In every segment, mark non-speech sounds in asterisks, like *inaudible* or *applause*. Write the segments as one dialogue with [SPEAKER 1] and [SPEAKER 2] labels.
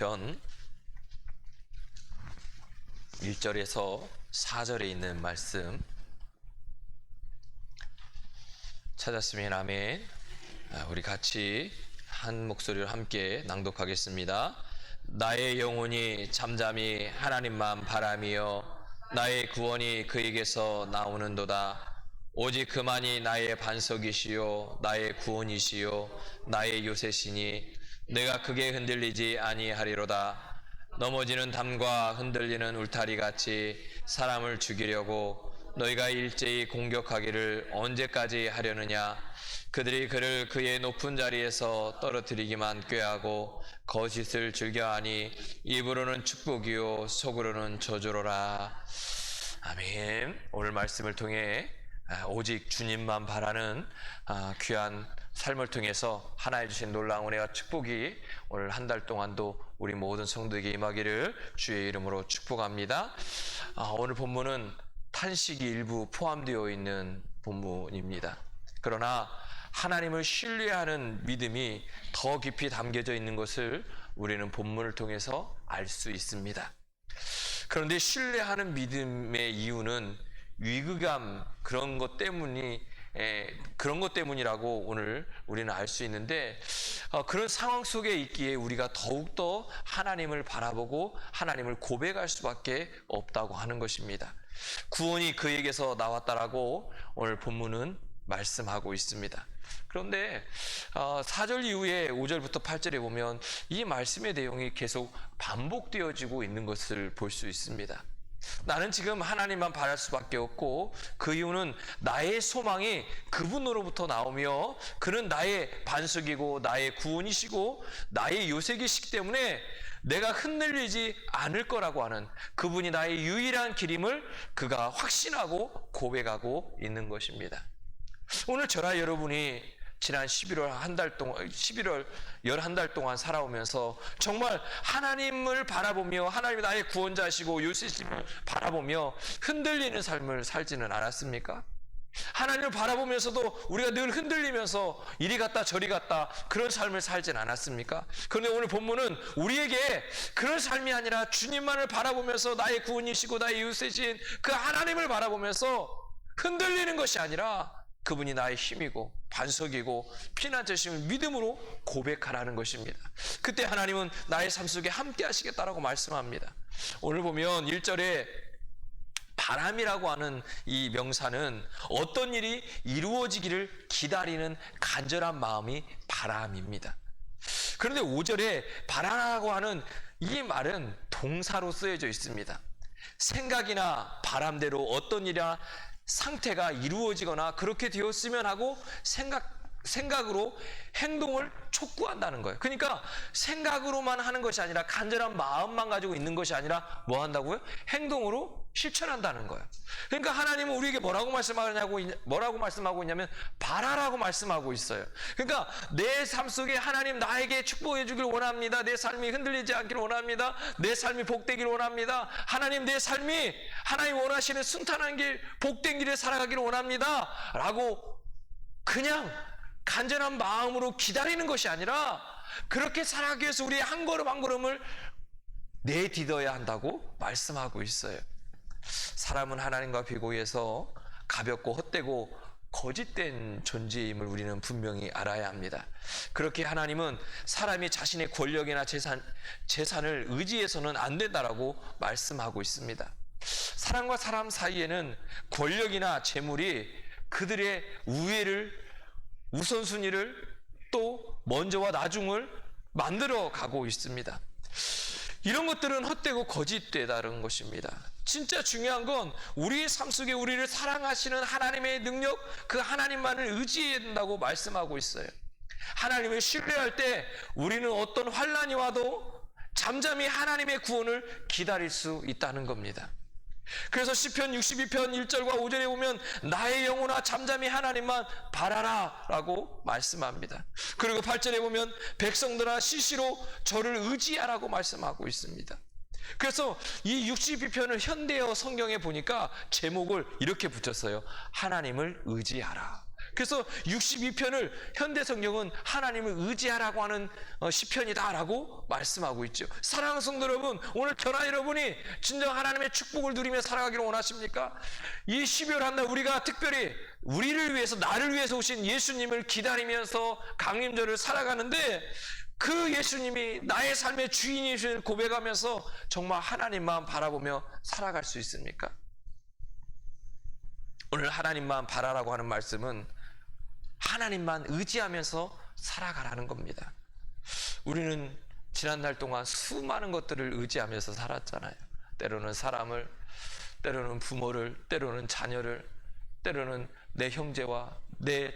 [SPEAKER 1] 시편 1절에서 4절에 있는 말씀 찾았으면 아멘. 아, 우리 같이 한 목소리로 함께 낭독하겠습니다. 나의 영혼이 잠잠히 하나님만 바라미여 나의 구원이 그에게서 나오는도다. 오직 그만이 나의 반석이시요 나의 구원이시요 나의 요새시니 내가 크게 흔들리지 아니하리로다. 넘어지는 담과 흔들리는 울타리 같이 사람을 죽이려고 너희가 일제히 공격하기를 언제까지 하려느냐? 그들이 그를 그의 높은 자리에서 떨어뜨리기만 꾀하고 거짓을 즐겨하니 입으로는 축복이요 속으로는 저주로라. 아멘. 오늘 말씀을 통해 아, 오직 주님만 바라는 아, 귀한 삶을 통해서 하나님 주신 놀라운 은혜와 축복이 오늘 한 달 동안도 우리 모든 성도에게 임하기를 주의 이름으로 축복합니다. 아, 오늘 본문은 탄식이 일부 포함되어 있는 본문입니다. 그러나 하나님을 신뢰하는 믿음이 더 깊이 담겨져 있는 것을 우리는 본문을 통해서 알 수 있습니다. 그런데 신뢰하는 믿음의 이유는 위급감 그런 것 때문이 에, 그런 것 때문이라고 오늘 우리는 알 수 있는데 어, 그런 상황 속에 있기에 우리가 더욱더 하나님을 바라보고 하나님을 고백할 수밖에 없다고 하는 것입니다. 구원이 그에게서 나왔다라고 오늘 본문은 말씀하고 있습니다. 그런데 어, 4절 이후에 5절부터 8절에 보면 이 말씀의 내용이 계속 반복되어지고 있는 것을 볼 수 있습니다. 나는 지금 하나님만 바랄 수밖에 없고 그 이유는 나의 소망이 그분으로부터 나오며 그는 나의 반석이고 나의 구원이시고 나의 요새이시기 때문에 내가 흔들리지 않을 거라고 하는 그분이 나의 유일한 길임을 그가 확신하고 고백하고 있는 것입니다. 오늘 저라 여러분이 지난 11월 한 달 동안 11월 열한달 동안 살아오면서 정말 하나님을 바라보며 하나님이 나의 구원자시고 요새심을 바라보며 흔들리는 삶을 살지는 않았습니까? 하나님을 바라보면서도 우리가 늘 흔들리면서 이리 갔다 저리 갔다 그런 삶을 살진 않았습니까? 그런데 오늘 본문은 우리에게 그런 삶이 아니라 주님만을 바라보면서 나의 구원이시고 나의 요새신 그 하나님을 바라보면서 흔들리는 것이 아니라 그분이 나의 힘이고 반석이고 피난처심을 믿음으로 고백하라는 것입니다. 그때 하나님은 나의 삶 속에 함께 하시겠다라고 말씀합니다. 오늘 보면 1절에 바람이라고 하는 이 명사는 어떤 일이 이루어지기를 기다리는 간절한 마음이 바람입니다. 그런데 5절에 바람이라고 하는 이 말은 동사로 쓰여져 있습니다. 생각이나 바람대로 어떤 일이나 상태가 이루어지거나 그렇게 되었으면 하고 생각 생각으로 행동을 촉구한다는 거예요. 그러니까 생각으로만 하는 것이 아니라 간절한 마음만 가지고 있는 것이 아니라 뭐 한다고요? 행동으로 실천한다는 거예요. 그러니까 하나님은 우리에게 뭐라고 말씀하냐고 뭐라고 말씀하고 있냐면 바라라고 말씀하고 있어요. 그러니까 내 삶 속에 하나님 나에게 축복해 주길 원합니다. 내 삶이 흔들리지 않기를 원합니다. 내 삶이 복되기를 원합니다. 하나님 내 삶이 하나님 원하시는 순탄한 길, 복된 길에 살아가기를 원합니다.라고 그냥 간절한 마음으로 기다리는 것이 아니라 그렇게 살아가기 위해서 우리의 한 걸음 한 걸음을 내딛어야 한다고 말씀하고 있어요. 사람은 하나님과 비교해서 가볍고 헛되고 거짓된 존재임을 우리는 분명히 알아야 합니다. 그렇게 하나님은 사람이 자신의 권력이나 재산, 재산을 의지해서는 안 된다라고 말씀하고 있습니다. 사람과 사람 사이에는 권력이나 재물이 그들의 우애를 우선순위를 또 먼저와 나중을 만들어 가고 있습니다. 이런 것들은 헛되고 거짓되다는 것입니다. 진짜 중요한 건 우리의 삶 속에 우리를 사랑하시는 하나님의 능력, 그 하나님만을 의지해야 된다고 말씀하고 있어요. 하나님을 신뢰할 때 우리는 어떤 환란이 와도 잠잠히 하나님의 구원을 기다릴 수 있다는 겁니다. 그래서 시편 62편 1절과 5절에 보면 나의 영혼아 잠잠히 하나님만 바라라 라고 말씀합니다. 그리고 8절에 보면 백성들아 시시로 저를 의지하라고 말씀하고 있습니다. 그래서 이 62편을 현대어 성경에 보니까 제목을 이렇게 붙였어요. 하나님을 의지하라. 그래서 62편을 현대 성경은 하나님을 의지하라고 하는 어, 시편이다라고 말씀하고 있죠. 사랑하는 성도 여러분, 오늘 저나 여러분이 진정 하나님의 축복을 누리며 살아가기를 원하십니까? 이 12월 한달 우리가 특별히 우리를 위해서 나를 위해서 오신 예수님을 기다리면서 강림절을 살아가는데 그 예수님이 나의 삶의 주인이심을 고백하면서 정말 하나님만 바라보며 살아갈 수 있습니까? 오늘 하나님만 바라라고 하는 말씀은 하나님만 의지하면서 살아가라는 겁니다. 우리는 지난날 동안 수많은 것들을 의지하면서 살았잖아요. 때로는 사람을, 때로는 부모를, 때로는 자녀를, 때로는 내 형제와 내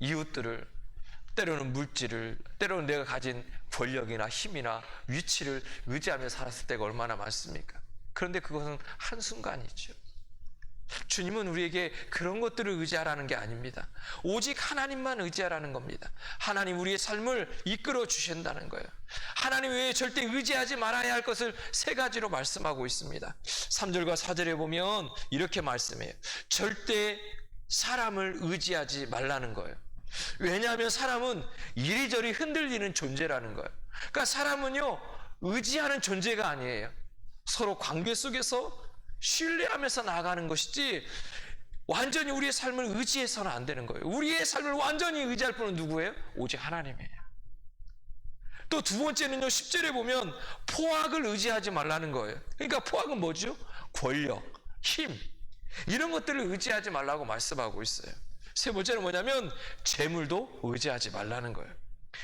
[SPEAKER 1] 이웃들을, 때로는 물질을, 때로는 내가 가진 권력이나 힘이나 위치를 의지하며 살았을 때가 얼마나 많습니까? 그런데 그것은 한순간이죠. 주님은 우리에게 그런 것들을 의지하라는 게 아닙니다. 오직 하나님만 의지하라는 겁니다. 하나님 우리의 삶을 이끌어 주신다는 거예요. 하나님 외에 절대 의지하지 말아야 할 것을 세 가지로 말씀하고 있습니다. 3절과 4절에 보면 이렇게 말씀해요. 절대 사람을 의지하지 말라는 거예요. 왜냐하면 사람은 이리저리 흔들리는 존재라는 거예요. 그러니까 사람은요, 의지하는 존재가 아니에요. 서로 관계 속에서 신뢰하면서 나아가는 것이지 완전히 우리의 삶을 의지해서는 안 되는 거예요. 우리의 삶을 완전히 의지할 분은 누구예요? 오직 하나님이에요. 또 두 번째는요, 10절에 보면 포악을 의지하지 말라는 거예요. 그러니까 포악은 뭐죠? 권력, 힘, 이런 것들을 의지하지 말라고 말씀하고 있어요. 세 번째는 뭐냐면 재물도 의지하지 말라는 거예요.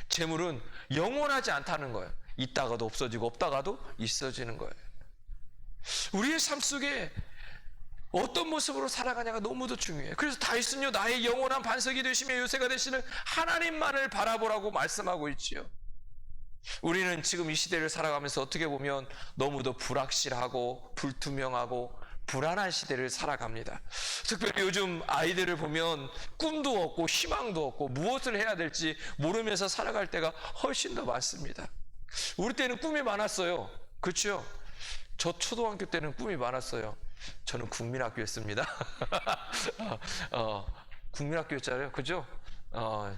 [SPEAKER 1] 재물은 영원하지 않다는 거예요. 있다가도 없어지고 없다가도 있어지는 거예요. 우리의 삶 속에 어떤 모습으로 살아가냐가 너무도 중요해요. 그래서 다윗은요, 나의 영원한 반석이 되시며 요새가 되시는 하나님만을 바라보라고 말씀하고 있지요. 우리는 지금 이 시대를 살아가면서 어떻게 보면 너무도 불확실하고 불투명하고 불안한 시대를 살아갑니다. 특별히 요즘 아이들을 보면 꿈도 없고 희망도 없고 무엇을 해야 될지 모르면서 살아갈 때가 훨씬 더 많습니다. 우리 때는 꿈이 많았어요. 그렇죠? 저 초등학교 때는 꿈이 많았어요. 저는 국민학교였습니다. *laughs* 어, 국민학교였잖아요. 그죠? 어,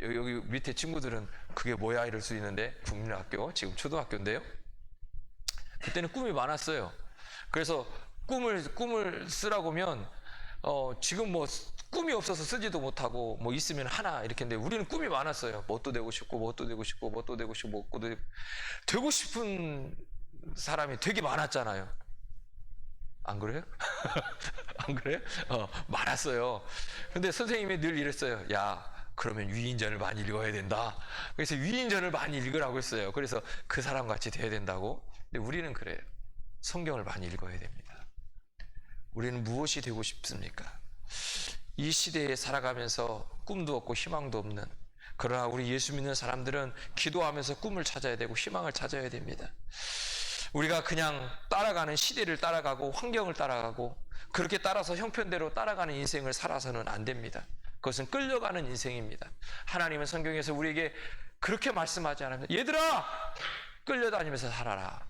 [SPEAKER 1] 여기, 밑에 친구들은 그게 뭐야 이럴 수 있는데 국민학교 지금 초등학교인데요. 그때는 꿈이 많았어요. 그래서 꿈을 꿈을 쓰라고 하면 어, 지금 뭐 꿈이 없어서 쓰지도 못하고 뭐 있으면 하나 이렇게 했는데 우리는 꿈이 많았어요. 뭣도 되고 싶고 뭣도 되고 싶고 뭣도 되고 싶고 뭣도 되고 싶은 사람이 되게 많았잖아요. 안 그래요? *laughs* 안 그래요? 어, 많았어요. 근데 선생님이 늘 이랬어요. 야, 그러면 위인전을 많이 읽어야 된다. 그래서 위인전을 많이 읽으라고 했어요. 그래서 그 사람 같이 돼야 된다고. 근데 우리는 그래요. 성경을 많이 읽어야 됩니다. 우리는 무엇이 되고 싶습니까? 이 시대에 살아가면서 꿈도 없고 희망도 없는 그러나 우리 예수 믿는 사람들은 기도하면서 꿈을 찾아야 되고 희망을 찾아야 됩니다. 우리가 그냥 따라가는 시대를 따라가고 환경을 따라가고 그렇게 따라서 형편대로 따라가는 인생을 살아서는 안 됩니다. 그것은 끌려가는 인생입니다. 하나님은 성경에서 우리에게 그렇게 말씀하지 않습니다. 얘들아! 끌려다니면서 살아라.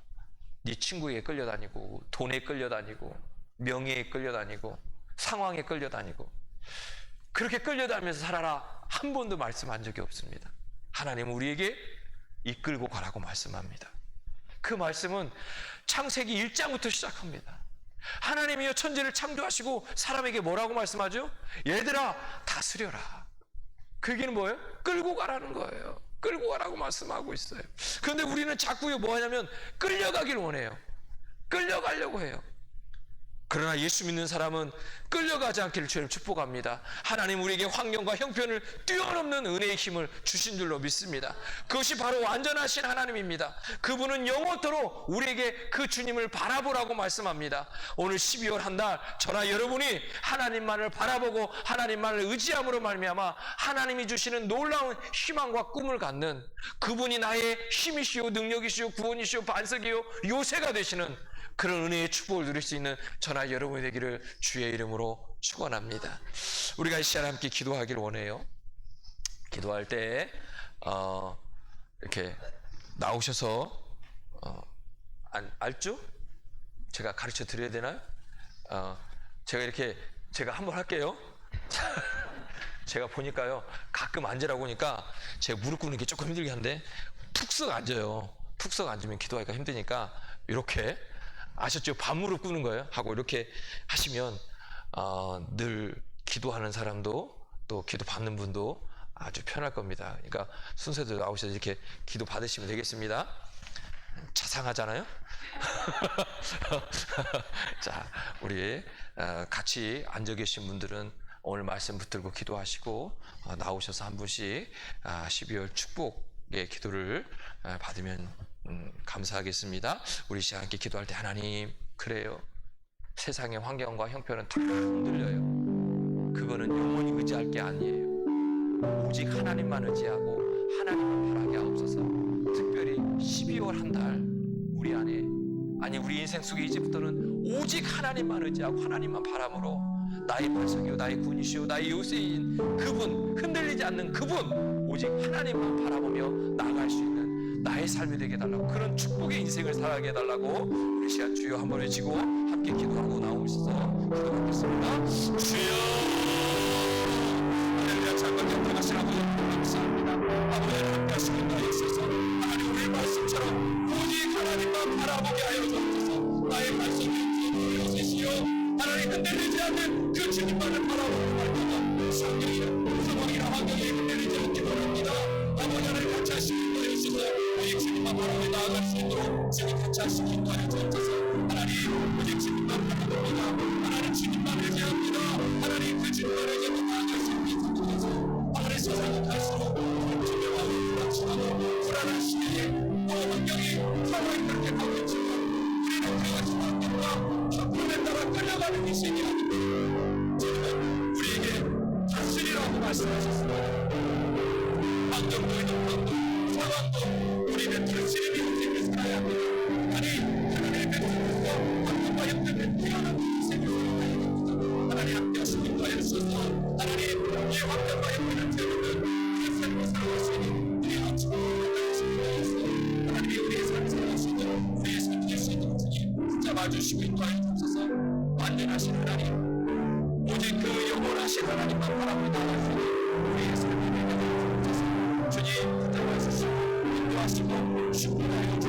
[SPEAKER 1] 네 친구에게 끌려다니고 돈에 끌려다니고 명예에 끌려다니고 상황에 끌려다니고 그렇게 끌려다니면서 살아라 한 번도 말씀한 적이 없습니다. 하나님은 우리에게 이끌고 가라고 말씀합니다. 그 말씀은 창세기 1장부터 시작합니다. 하나님이여 천지를 창조하시고 사람에게 뭐라고 말씀하죠? 얘들아 다스려라. 그 얘기는 뭐예요? 끌고 가라는 거예요. 끌고 가라고 말씀하고 있어요. 그런데 우리는 자꾸 뭐 하냐면 끌려가길 원해요. 끌려가려고 해요. 그러나 예수 믿는 사람은 끌려가지 않기를 주님 축복합니다. 하나님 우리에게 환경과 형편을 뛰어넘는 은혜의 힘을 주신 줄로 믿습니다. 그것이 바로 완전하신 하나님입니다. 그분은 영원토록 우리에게 그 주님을 바라보라고 말씀합니다. 오늘 12월 한 달 저나 여러분이 하나님만을 바라보고 하나님만을 의지함으로 말미암아 하나님이 주시는 놀라운 희망과 꿈을 갖는 그분이 나의 힘이시오 능력이시오 구원이시오 반석이요 요새가 되시는 그런 은혜의 축복을 누릴 수 있는 저나 여러분이 되기를 주의 이름으로 축원합니다. 우리가 이 시간 함께 기도하기를 원해요. 기도할 때 어, 이렇게 나오셔서 어, 안, 알죠? 제가 가르쳐 드려야 되나요? 어, 제가 이렇게 제가 한번 할게요. 자, *laughs* 제가 보니까요 가끔 앉으라고 하니까 제가 무릎 꿇는 게 조금 힘들긴 한데 툭썩 앉아요. 툭썩 앉으면 기도하기가 힘드니까 이렇게 아셨죠? 반무릎 꿇는 거예요. 하고 이렇게 하시면 어, 늘 기도하는 사람도 또 기도 받는 분도 아주 편할 겁니다. 그러니까 순서대로 나오셔서 이렇게 기도 받으시면 되겠습니다. 자상하잖아요. *laughs* 자, 우리 어, 같이 앉아 계신 분들은 오늘 말씀 붙들고 기도하시고 어, 나오셔서 한 분씩 아, 12월 축복의 기도를 어, 받으면 음, 감사하겠습니다. 우리 시간 함께 기도할 때 하나님 그래요. 세상의 환경과 형편은 다 흔들려요. 그거는 영원히 의지할 게 아니에요. 오직 하나님만 의지하고 하나님만 바라게 하옵소서. 특별히 12월 한 달 우리 안에 아니 우리 인생 속에 이제부터는 오직 하나님만 의지하고 하나님만 바람으로 나의 반석이요 나의 군이시요 나의 요새인 그분 흔들리지 않는 그분 오직 하나님만 바라보며 나아갈 수 있는 나의 삶이 되게 해달라고 그런 축복의 인생을 살아가게 해달라고 우리 시간 주여 한번 외치고 함께 기도하고 나오셔서 기도하겠습니다. 주여! 할렐루야 잠깐 역동하신 아버지 감사합니다. 아버지 함께 하시는 나에 있어서 하나님 우리의 말씀처럼 오직 하나님만 바라보게 하여 주옵소서. 나의 말씀이 주의 요새시여 하나님 흔들리지 않는 그 주님만을 오직 주님만 바라보며 나아갈 수 있도록 주님 같이 하시는 거에 주옵소서 하나님 오직 주님만 바라봅니다 하나님 주님만 의지합니다 하나님 그 주님만 의지하며 나아갈 수 있는 주님께서 하나님 세상이 갈수록 불투명하고 불확실하고 불안한 시대에 또 환경이 상황이 그렇게 가고 있지만 우리는 그 같은 환경과 형편에 따라 끌려가는 인생이 아닙니다 주님은 우리에게 다스리라고 말씀하셨습니다. 환경도 형편도 상황도 우리는 다스리는 인생을 살아야 합니다 아니 하나님의 백성으로서 환경과 형편에 뛰어난 인생을 살아야 합니다 하나님 하시는 거에 있어서 하나님 이 환경과 형편을 뛰어넘는 그 삶을 살아갈 수 있는 우리 아침을 있어 하나님이 우리의 삶을 살아갈 수 있는 우리의 삶이 될수 있는 주님 잡아주시고 인도하여 주옵소서 완전하신 하나님 오직 그 영원하신 하나님만 바라보고 나아갈 수 있는 우리의 삶